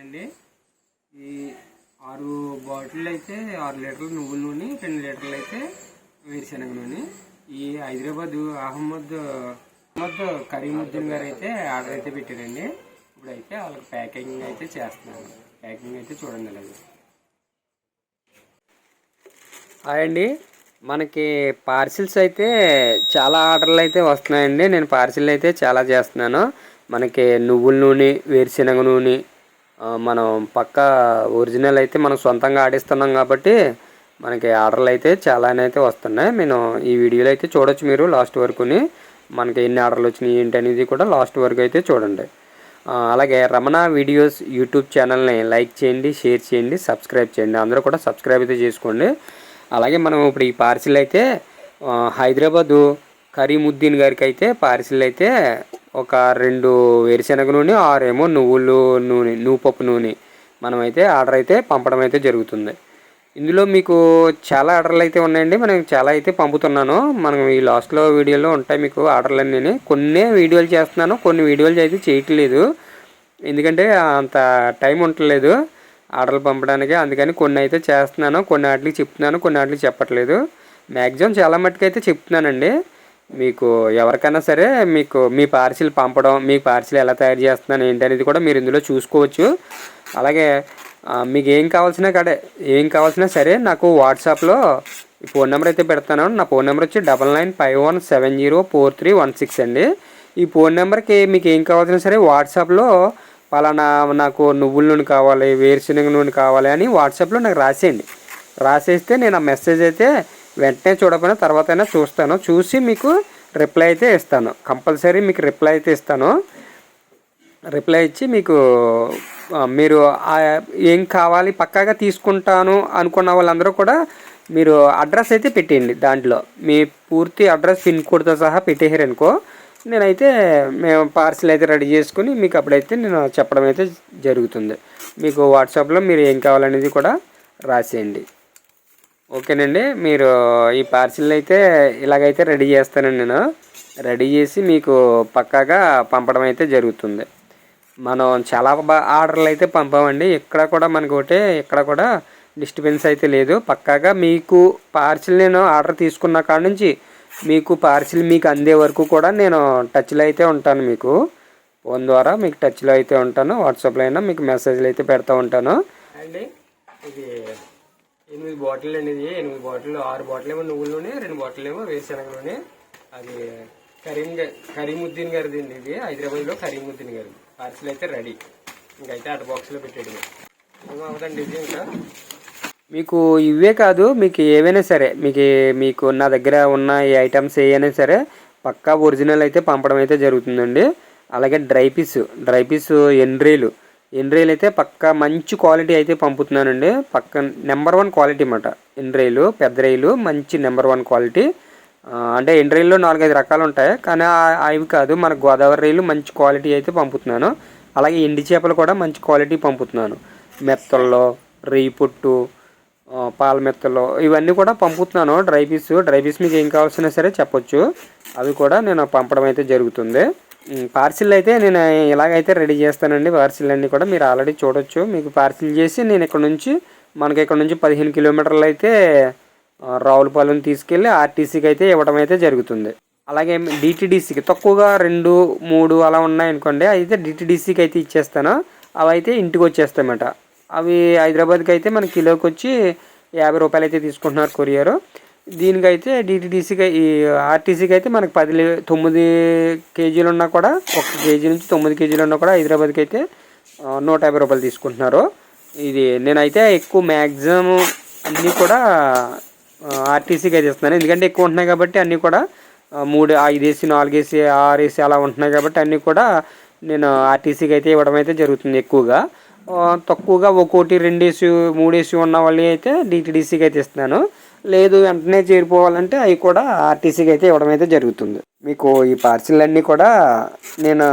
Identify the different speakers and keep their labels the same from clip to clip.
Speaker 1: అండి ఈ ఆరు బాటిల్ అయితే ఆరు లీటర్లు నువ్వుల నూనె రెండు లీటర్లు అయితే వేరుశనగ నూనె. ఈ హైదరాబాద్ అహ్మద్ అహ్మద్ కరీముద్దీన్ గారు అయితే ఆర్డర్ అయితే పెట్టారండి. ఇప్పుడైతే వాళ్ళకి ప్యాకింగ్ అయితే చేస్తున్నాను. ప్యాకింగ్ అయితే చూడండి అలాగే. హాయ్ అండి. మనకి పార్సిల్స్ అయితే చాలా ఆర్డర్లు అయితే వస్తున్నాయండి. నేను పార్సిల్ అయితే చాలా చేస్తున్నాను. మనకి నువ్వుల నూనె వేరుశనగ నూనె మనం పక్క ఒరిజినల్ అయితే మనం సొంతంగా ఆడిస్తున్నాం కాబట్టి మనకి ఆర్డర్లు అయితే చాలానే అయితే వస్తున్నాయి. నేను ఈ వీడియోలో అయితే చూడొచ్చు మీరు లాస్ట్ వరకుని. మనకి ఎన్ని ఆర్డర్లు వచ్చినాయి ఏంటి అనేది కూడా లాస్ట్ వరకు అయితే చూడండి. అలాగే రమణ వీడియోస్ యూట్యూబ్ ఛానల్ని లైక్ చేయండి షేర్ చేయండి సబ్స్క్రైబ్ చేయండి. అందరూ కూడా సబ్స్క్రైబ్ అయితే చేసుకోండి. అలాగే మనం ఇప్పుడు ఈ పార్సిల్ అయితే హైదరాబాదు కరీముద్దీన్ గారికి అయితే పార్సిల్ అయితే ఒక రెండు వేరుశనగ నూనె ఆరేమో నువ్వులు నూనె నువ్వుపప్పు నూనె మనమైతే ఆర్డర్ అయితే పంపడం అయితే జరుగుతుంది. ఇందులో మీకు చాలా ఆర్డర్లు అయితే ఉన్నాయండి. మనం చాలా అయితే పంపుతున్నాను. మనం ఈ లాస్ట్లో వీడియోలో ఉంటాయి మీకు ఆర్డర్లు అన్నీ కొన్ని వీడియోలు చేస్తున్నాను. కొన్ని వీడియోలు అయితే చేయట్లేదు. ఎందుకంటే అంత టైం ఉండట్లేదు ఆర్డర్లు పంపడానికి. అందుకని కొన్ని అయితే చేస్తున్నాను. కొన్ని వాటికి చెప్తున్నాను. కొన్ని వాటికి చెప్పట్లేదు. మ్యాక్సిమం చాలా మట్టుకు అయితే చెప్తున్నానండి. మీకు ఎవరికైనా సరే మీకు మీ పార్సిల్ పంపడం మీ పార్సిల్ ఎలా తయారు చేస్తున్నాను ఏంటి అనేది కూడా మీరు ఇందులో చూసుకోవచ్చు. అలాగే మీకు ఏం కావాల్సినా కడే ఏం కావాల్సినా సరే నాకు వాట్సాప్లో ఈ ఫోన్ నెంబర్ అయితే పెడతాను. నా ఫోన్ నెంబర్ వచ్చి double nine five one seven zero four three one six అండి. ఈ ఫోన్ నెంబర్కి మీకు ఏం కావాల్సినా సరే వాట్సాప్లో పలానా నాకు నువ్వుల నూనె కావాలి వేరుశనగ నూనె కావాలి అని వాట్సాప్లో నాకు రాసేయండి. రాసేస్తే నేను ఆ మెసేజ్ అయితే వెంటనే చూడకపోయినా తర్వాత అయినా చూస్తాను. చూసి మీకు రిప్లై అయితే ఇస్తాను. కంపల్సరీ మీకు రిప్లై అయితే ఇస్తాను. రిప్లై ఇచ్చి మీకు మీరు ఏం కావాలి పక్కాగా తీసుకుంటాను అనుకున్న వాళ్ళందరూ కూడా మీరు అడ్రస్ అయితే పెట్టేయండి దాంట్లో. మీ పూర్తి అడ్రస్ పిన్ కోడ్తో సహా పెట్టేసారనుకో నేనైతే మేము పార్సిల్ అయితే రెడీ చేసుకుని మీకు అప్పుడైతే నేను చెప్పడం అయితే జరుగుతుంది. మీకు వాట్సాప్లో మీరు ఏం కావాలనేది కూడా రాసేయండి. ఓకేనండి. మీరు ఈ పార్సిల్ అయితే ఇలాగైతే రెడీ చేస్తానండి నేను. రెడీ చేసి మీకు పక్కాగా పంపడం అయితే జరుగుతుంది. మనం చాలా బా ఆర్డర్లు అయితే పంపామండి. ఇక్కడ కూడా మనకు ఒకటి ఇక్కడ కూడా డిస్టర్బెన్స్ అయితే లేదు. పక్కాగా మీకు పార్సిల్ నేను ఆర్డర్ తీసుకున్న కాడ నుంచి మీకు పార్సిల్ మీకు అందే వరకు కూడా నేను టచ్లో అయితే ఉంటాను మీకు. ఫోన్ ద్వారా మీకు టచ్లో అయితే ఉంటాను. వాట్సాప్లో అయినా మీకు మెసేజ్లు అయితే పెడతా ఉంటాను. అండి ఇది ఎనిమిది బాటిల్ అండి ఇది ఎనిమిది బాటిల్ ఆరు బాటిల్ ఏమో నువ్వుల నూనె రెండు బాటిల్ ఏమో వేరుశనగ నూనె అది కరీం కరీముద్దీన్ గారిది అండి ఇది. హైదరాబాద్లో కరీముద్దీన్ గారిది. పార్సిల్ అయితే రెడీ. ఇంకైతే అటు బాక్స్లో పెట్టాడు ఏమవుదండి ఇది ఇంకా? మీకు ఇవే కాదు మీకు ఏవైనా సరే మీకు మీకు నా దగ్గర ఉన్న ఈ ఐటమ్స్ ఏవైనా సరే పక్కా ఒరిజినల్ అయితే పంపడం అయితే జరుగుతుందండి. అలాగే డ్రై పీస్ డ్రై పీస్ ఎండ్రీలు. ఎండ్రైల్ అయితే పక్క మంచి క్వాలిటీ అయితే పంపుతున్నానండి. పక్క నెంబర్ వన్ క్వాలిటీ అన్నమాట. ఎండ్రీలు పెద్ద రైలు మంచి నెంబర్ వన్ క్వాలిటీ అంటే ఎండ్రీల్లో నాలుగైదు రకాలు ఉంటాయి. కానీ అవి కాదు. మన గోదావరి రైలు మంచి క్వాలిటీ అయితే పంపుతున్నాను. అలాగే ఎండి చేపలు కూడా మంచి క్వాలిటీ పంపుతున్నాను. మెత్తల్లో రేయి పొట్టు పాల మెత్తలు ఇవన్నీ కూడా పంపుతున్నాను. డ్రై పీస్ డ్రై పీస్ మీకు ఏం కావాల్సినా సరే చెప్పొచ్చు. అవి కూడా నేను పంపడం అయితే జరుగుతుంది. పార్సిల్ అయితే నేను ఇలాగైతే రెడీ చేస్తానండి. పార్సిల్ అన్నీ కూడా మీరు ఆల్రెడీ చూడొచ్చు. మీకు పార్సిల్ చేసి నేను ఇక్కడ నుంచి మనకి ఇక్కడ నుంచి పదిహేను కిలోమీటర్లు అయితే రావులపాలెం తీసుకెళ్ళి ఆర్టీసీకి అయితే ఇవ్వడం అయితే జరుగుతుంది. అలాగే డిటీడీసీకి తక్కువగా రెండు మూడు అలా ఉన్నాయనుకోండి అయితే డిటీడీసీకి అయితే ఇచ్చేస్తాను. అవి అయితే ఇంటికి వచ్చేస్తాయన్నమాట. అవి హైదరాబాద్కి అయితే మన కిలోకి వచ్చి యాభై రూపాయలు అయితే తీసుకుంటున్నారు కొరియర్. దీనికైతే డిటీడీసీకి ఈ ఆర్టీసీకి అయితే మనకు పది తొమ్మిది కేజీలు ఉన్నా కూడా ఒక కేజీ నుంచి తొమ్మిది కేజీలు ఉన్నా కూడా హైదరాబాద్కి అయితే నూట యాభై రూపాయలు తీసుకుంటున్నారు. ఇది నేనైతే ఎక్కువ మ్యాక్సిమం అన్నీ కూడా ఆర్టీసీకి అయితే ఇస్తున్నాను ఎందుకంటే ఎక్కువ ఉంటున్నాయి కాబట్టి అన్నీ కూడా మూడు ఐదేసి నాలుగేసి ఆరేసి అలా ఉంటున్నాయి కాబట్టి అన్నీ కూడా నేను ఆర్టీసీకి అయితే ఇవ్వడం అయితే జరుగుతుంది ఎక్కువగా. తక్కువగా ఒక్కోటి రెండేసి మూడేసి ఉన్న వాళ్ళని అయితే డిటీడీసీకి అయితే ఇస్తున్నాను. లేదు వెంటనే చేరిపోవాలంటే అవి కూడా ఆర్టీసీకి అయితే ఇవ్వడం అయితే జరుగుతుంది. మీకు ఈ పార్సిల్ అన్నీ కూడా నేను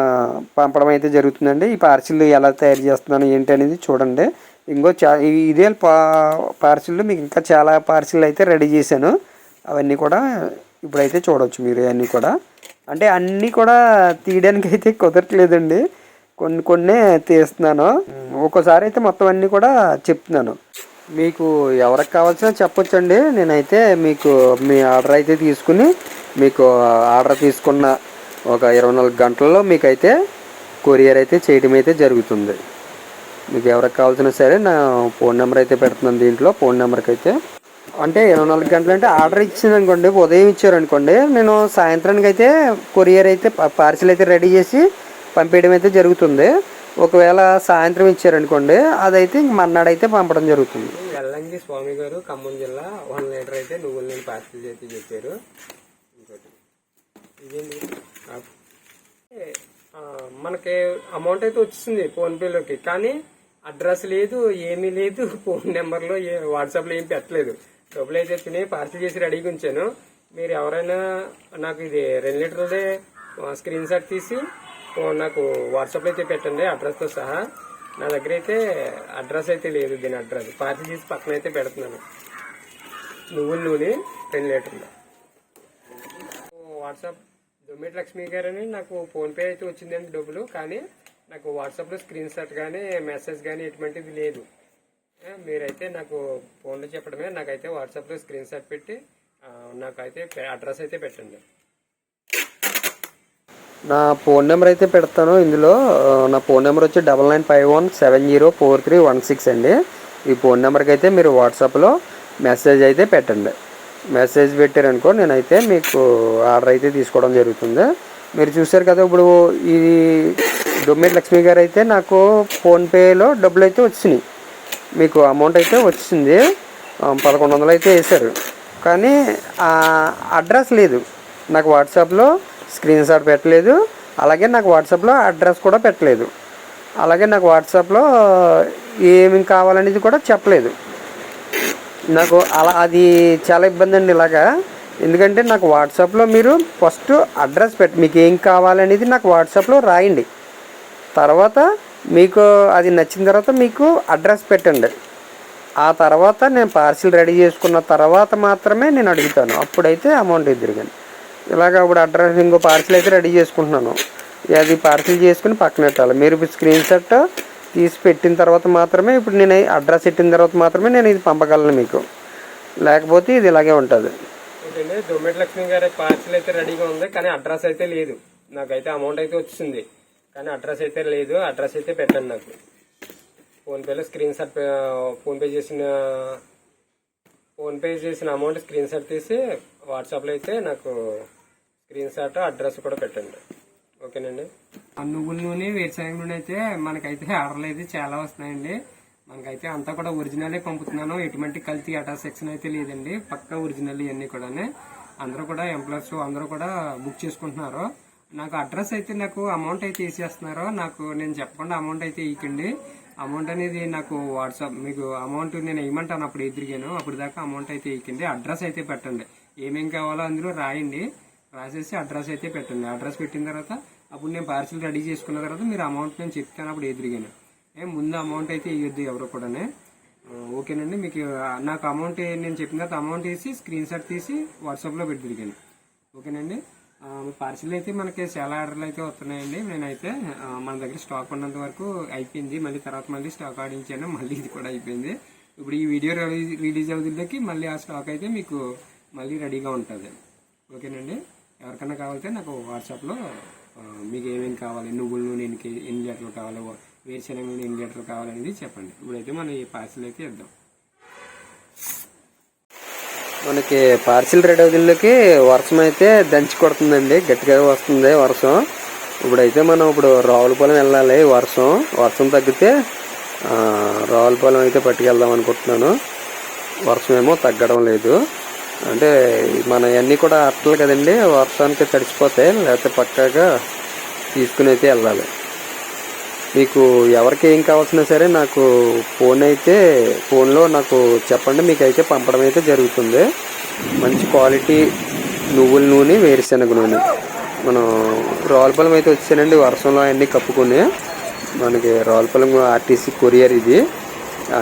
Speaker 1: పంపడం అయితే జరుగుతుందండి. ఈ పార్సిల్ ఎలా తయారు చేస్తున్నాను ఏంటి అనేది చూడండి. ఇంకో చా ఇదే పా పార్సిల్ మీకు ఇంకా చాలా పార్సిల్ అయితే రెడీ చేశాను. అవన్నీ కూడా ఇప్పుడైతే చూడవచ్చు మీరు అన్నీ కూడా. అంటే అన్నీ కూడా తీయడానికి అయితే కుదరట్లేదండి. కొన్ని కొన్ని తీస్తున్నాను. ఒక్కోసారి అయితే మొత్తం అన్నీ కూడా చెప్తున్నాను. మీకు ఎవరికి కావాల్సిన చెప్పొచ్చండి. నేనైతే మీకు మీ ఆర్డర్ అయితే తీసుకుని మీకు ఆర్డర్ తీసుకున్న ఒక ఇరవై నాలుగు గంటల్లో మీకైతే కొరియర్ అయితే చేయడం అయితే జరుగుతుంది. మీకు ఎవరికి కావాల్సిన సరే నా ఫోన్ నెంబర్ అయితే పెడుతున్నాను దీంట్లో. ఫోన్ నెంబర్కి అయితే. అంటే ఇరవై నాలుగు గంటలు అంటే ఆర్డర్ ఇచ్చింది అనుకోండి ఉదయం ఇచ్చారనుకోండి నేను సాయంత్రానికి అయితే కొరియర్ అయితే పార్సిల్ అయితే రెడీ చేసి పంపించడం అయితే జరుగుతుంది. ఒకవేళ సాయంత్రం ఇచ్చారనుకోండి అదైతే ఇంక మర్నాడైతే పంపడం జరుగుతుంది. ఎల్లంగి స్వామి గారు ఖమ్మం జిల్లా వన్ లీటర్ అయితే నువ్వుల నీళ్ళు పార్సిల్ చేసి చెప్పారు. ఇంకోటి. ఇదేంటి? మనకి అమౌంట్ అయితే వచ్చింది ఫోన్పేలోకి కానీ అడ్రస్ లేదు ఏమీ లేదు ఫోన్ నెంబర్లో ఏ వాట్సాప్లో ఏం పెట్టలేదు. డబ్బులు అయితే తిని పార్సిల్ చేసి రెడీగా ఉంచాను. మీరు ఎవరైనా నాకు ఇది రెండు లీటర్లదే స్క్రీన్ షాట్ తీసి నాకు వాట్సాప్లో అయితే పెట్టండి అడ్రస్తో సహా. నా దగ్గర అయితే అడ్రస్ అయితే లేదు దీని అడ్రస్. పార్టీ చేసి పక్కన అయితే పెడుతున్నాను. నువ్వుల నూనె రెండు లీటర్లు. వాట్సాప్ దొమ్మిటి లక్ష్మి గారని నాకు ఫోన్పే అయితే వచ్చిందండి డబ్బులు కానీ నాకు వాట్సాప్లో స్క్రీన్ షాట్ కానీ మెసేజ్ కానీ ఎటువంటిది లేదు. మీరైతే నాకు ఫోన్లో చెప్పడమే నాకైతే వాట్సాప్లో స్క్రీన్ షాట్ పెట్టి నాకైతే అడ్రస్ అయితే పెట్టండి. నా ఫోన్ నెంబర్ అయితే పెడతాను. ఇందులో నా ఫోన్ నెంబర్ వచ్చి double nine five one seven zero four three one six అండి. ఈ ఫోన్ నెంబర్కి అయితే మీరు వాట్సాప్లో మెసేజ్ అయితే పెట్టండి. మెసేజ్ పెట్టారనుకో నేనైతే మీకు ఆర్డర్ అయితే తీసుకోవడం జరుగుతుంది. మీరు చూసారు కదా ఇప్పుడు ఈ డొమ్మేటి లక్ష్మి గారు అయితే నాకు ఫోన్పేలో డబ్బులు అయితే వచ్చినాయి. మీకు అమౌంట్ అయితే వచ్చింది. పదకొండు వందలు అయితే వేశారు. కానీ అడ్రస్ లేదు. నాకు వాట్సాప్లో స్క్రీన్ షాట్ పెట్టలేదు. అలాగే నాకు వాట్సాప్లో అడ్రస్ కూడా పెట్టలేదు. అలాగే నాకు వాట్సాప్లో ఏమి కావాలనేది కూడా చెప్పలేదు. నాకు అలా అది చాలా ఇబ్బంది అండి ఇలాగా. ఎందుకంటే నాకు వాట్సాప్లో మీరు ఫస్ట్ అడ్రస్ పెట్టి మీకు ఏం కావాలనేది నాకు వాట్సాప్లో రాయండి. తర్వాత మీకు అది నచ్చిన తర్వాత మీకు అడ్రస్ పెట్టండి. ఆ తర్వాత నేను పార్సిల్ రెడీ చేసుకున్న తర్వాత మాత్రమే నేను అడుగుతాను. అప్పుడైతే అమౌంట్ ఎదురుగాను. ఇలాగ ఇప్పుడు అడ్రస్ ఇంకో పార్సిల్ అయితే రెడీ చేసుకుంటున్నాను. అది పార్సిల్ చేసుకుని పక్కన పెట్టాలి. మీరు ఇప్పుడు స్క్రీన్ షాట్ తీసి పెట్టిన తర్వాత మాత్రమే ఇప్పుడు నేను అడ్రస్ పెట్టిన తర్వాత మాత్రమే నేను ఇది పంపగలను మీకు. లేకపోతే ఇది ఇలాగే ఉంటుంది. ఓకే దొమ్మెటి లక్ష్మి గారి పార్సిల్ అయితే రెడీగా ఉంది కానీ అడ్రస్ అయితే లేదు. నాకైతే అమౌంట్ అయితే వచ్చింది. కానీ అడ్రస్ అయితే లేదు. అడ్రస్ అయితే పెట్టండి నాకు. ఫోన్పేలో స్క్రీన్ షాట్ ఫోన్పే చేసిన ఫోన్పే చేసిన అమౌంట్ స్క్రీన్ షాట్ తీసి వాట్సాప్లో అయితే నాకు స్క్రీన్ షాట్ అడ్రస్ కూడా పెట్టండి. ఓకేనండి? నువ్వుల నూనె వేరుశనగ నూనె అయితే మనకైతే ఆర్డర్లు అయితే చాలా వస్తున్నాయండి. మనకైతే అంతా కూడా ఒరిజినలే పంపుతున్నాను. ఎటువంటి కల్తీ అటా సెక్షన్ అయితే లేదండి. పక్కా ఒరిజినల్ ఇవన్నీ కూడా అందరూ కూడా ఎంప్లాయర్స్ అందరూ కూడా బుక్ చేసుకుంటున్నారు. నాకు అడ్రస్ అయితే నాకు అమౌంట్ అయితే వేసేస్తున్నారు నాకు నేను చెప్పకుండా అమౌంట్ అయితే ఇవ్వకండి అమౌంట్ అనేది నాకు వాట్సాప్ మీకు అమౌంట్ నేను ఇవ్వమంటాను అప్పుడు ఎదిరిగాను అప్పుడు దాకా అమౌంట్ అయితే ఇవ్వకండి అడ్రస్ అయితే పెట్టండి. ఏమేం కావాలో అందులో రాయండి. రాసేసి అడ్రస్ అయితే పెట్టండి. అడ్రస్ పెట్టిన తర్వాత అప్పుడు నేను పార్సిల్ రెడీ చేసుకున్న తర్వాత మీరు అమౌంట్ నేను చెప్తాను అప్పుడు ఎదిరిగాను. ఏ ముందు అమౌంట్ అయితే ఇవ్వద్దు ఎవరు కూడానే. ఓకేనండి. మీకు నాకు అమౌంట్ నేను చెప్పిన తర్వాత అమౌంట్ వేసి స్క్రీన్ షాట్ తీసి వాట్సాప్లో పెట్టి తిరిగాను. ఓకేనండి? పార్సిల్ అయితే మనకి చాలా ఆర్డర్లు అయితే వస్తున్నాయండి. నేనైతే మన దగ్గర స్టాక్ ఉన్నంత వరకు అయిపోయింది. మళ్ళీ తర్వాత మళ్ళీ స్టాక్ ఆడించాను. మళ్ళీ ఇది కూడా అయిపోయింది. ఇప్పుడు ఈ వీడియో రిలీజ్ రిలీజ్ అవుతుందికి మళ్ళీ ఆ స్టాక్ అయితే మీకు మళ్ళీ రెడీగా ఉంటుంది. ఓకేనండి? ఎవరికైనా కావాలంటే నాకు వాట్సాప్లో మీకు ఏమేమి కావాలి? నువ్వుల నూనె ఎన్ని ఎన్ని లీటర్లు కావాలో? వేరుశనగ నూనె ఎన్ని లీటర్లు కావాలనేది చెప్పండి. ఇప్పుడైతే మనం ఈ పార్సిల్ అయితే ఇద్దాం. మనకి పార్సిల్ రెడీ వర్షం అయితే దంచి కొడుతుందండి. గట్టిగా వస్తుంది వర్షం. ఇప్పుడైతే మనం ఇప్పుడు రావులపాలెం వెళ్ళాలి వర్షం. వర్షం తగ్గితే రావులపాలెం అయితే పట్టుకెళ్దాం అనుకుంటున్నాను. వర్షం ఏమో తగ్గడం లేదు. అంటే మన అన్నీ కూడా అట్టలు కదండి వర్షానికి తడిసిపోతాయి. లేకపోతే పక్కాగా తీసుకుని అయితే వెళ్ళాలి. మీకు ఎవరికి ఏం కావాల్సినా సరే నాకు ఫోన్ అయితే ఫోన్లో నాకు చెప్పండి మీకు అయితే పంపడం అయితే జరుగుతుంది. మంచి క్వాలిటీ నువ్వుల నూనె వేరుశనగ నూనె. మనం రావులపాలెం అయితే వచ్చానండి వర్షంలో అన్నీ కప్పుకుని. మనకి రావులపాలెం ఆర్టీసీ కొరియర్ ఇది.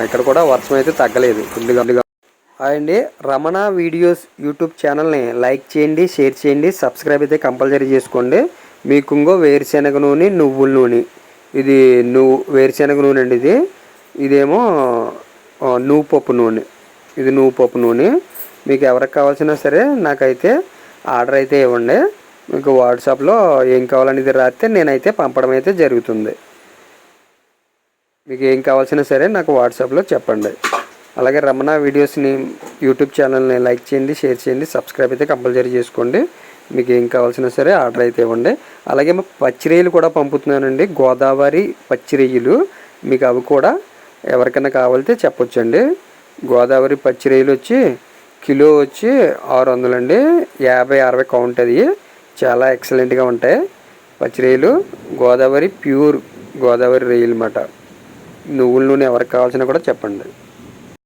Speaker 1: ఇక్కడ కూడా వర్షం అయితే తగ్గలేదు ఫుల్గా హాయ్ అండి రమణ వీడియోస్ యూట్యూబ్ ఛానల్ని లైక్ చేయండి షేర్ చేయండి సబ్స్క్రైబ్ అయితే కంపల్సరీ చేసుకోండి. మీకు ఇంకో వేరుశనగ నూనె నువ్వుల నూనె. ఇది నువ్వు వేరుశనగ నూనె అండి ఇది. ఇదేమో నువ్వు పప్పు నూనె. ఇది నువ్వు పప్పు నూనె. మీకు ఎవరికి కావాల్సినా సరే నాకైతే ఆర్డర్ అయితే ఇవ్వండి. మీకు వాట్సాప్లో ఏం కావాలనేది రాస్తే నేనైతే పంపడం అయితే జరుగుతుంది. మీకు ఏం కావాల్సినా సరే నాకు వాట్సాప్లో చెప్పండి. అలాగే రమణ వీడియోస్ని యూట్యూబ్ ఛానల్ని లైక్ చేయండి షేర్ చేయండి సబ్స్క్రైబ్ అయితే కంపల్సరీ చేసుకోండి. మీకు ఏం కావాల్సినా సరే ఆర్డర్ అయితే ఇవ్వండి. అలాగే మా పచ్చిరొయ్యలు కూడా పంపుతున్నానండి. గోదావరి పచ్చిరొయ్యలు మీకు అవి కూడా ఎవరికైనా కావాలితే చెప్పొచ్చండి. గోదావరి పచ్చిరొయ్యలు వచ్చి కిలో వచ్చి ఆరు వందలండి యాభై అరవై కౌంట్ అది. చాలా ఎక్సలెంట్గా ఉంటాయి పచ్చిరొయ్యలు గోదావరి ప్యూర్ గోదావరి రొయ్యలు అన్నమాట. నువ్వుల నూనె ఎవరికి కావాల్సిన కూడా చెప్పండి.